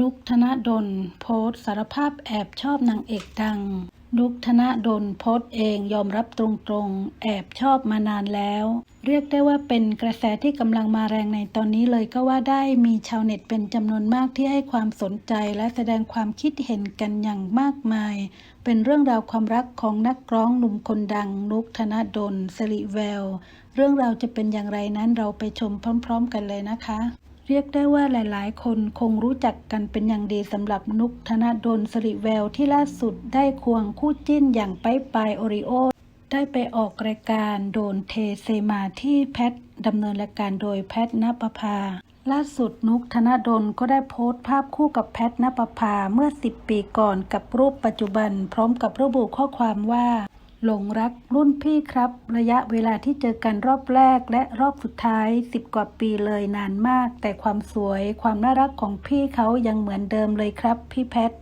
นุกธนดลโพสสารภาพแอบชอบนางเอกดังนุกธนดลโพสเองยอมรับตรงๆ แอบชอบมานานแล้ว เรียกได้ว่าเป็นกระแสที่กำลังมาแรงในตอนนี้เลยก็ว่าได้มีชาวเน็ตเป็นจำนวนมากที่ให้ความสนใจและแสดงความคิดเห็นกันอย่างมากมาย เป็นเรื่องราวความรักของนักร้องหนุ่มคนดัง นุกธนดลสิริแวว เรื่องราวจะเป็นอย่างไรนั้นเราไปชมพร้อม ๆ กันเลยนะคะ เรียกได้ว่าหลายๆ คนคงรู้จักกันเป็นอย่างดีสำหรับนุกธนดลสิริแววที่ล่าสุดได้ควงคู่จิ้นอย่างไปปโอริโอ ได้ไปออกรายการโดนเทเซมาที่แพทดำเนินรายการโดยแพทนปภา ล่าสุดนุกธนดลก็ได้โพสต์ภาพคู่กับแพทนปภาเมื่อ 10 ปีก่อนกับรูปปัจจุบัน พร้อมกับระบุข้อความว่า หลงรักรุ่นพี่ครับ ระยะเวลาที่เจอกันรอบแรกและรอบสุดท้าย 10 กว่าปีเลยนานมาก แต่ความสวยความน่ารักของพี่เขายังเหมือนเดิมเลยครับ พี่แพท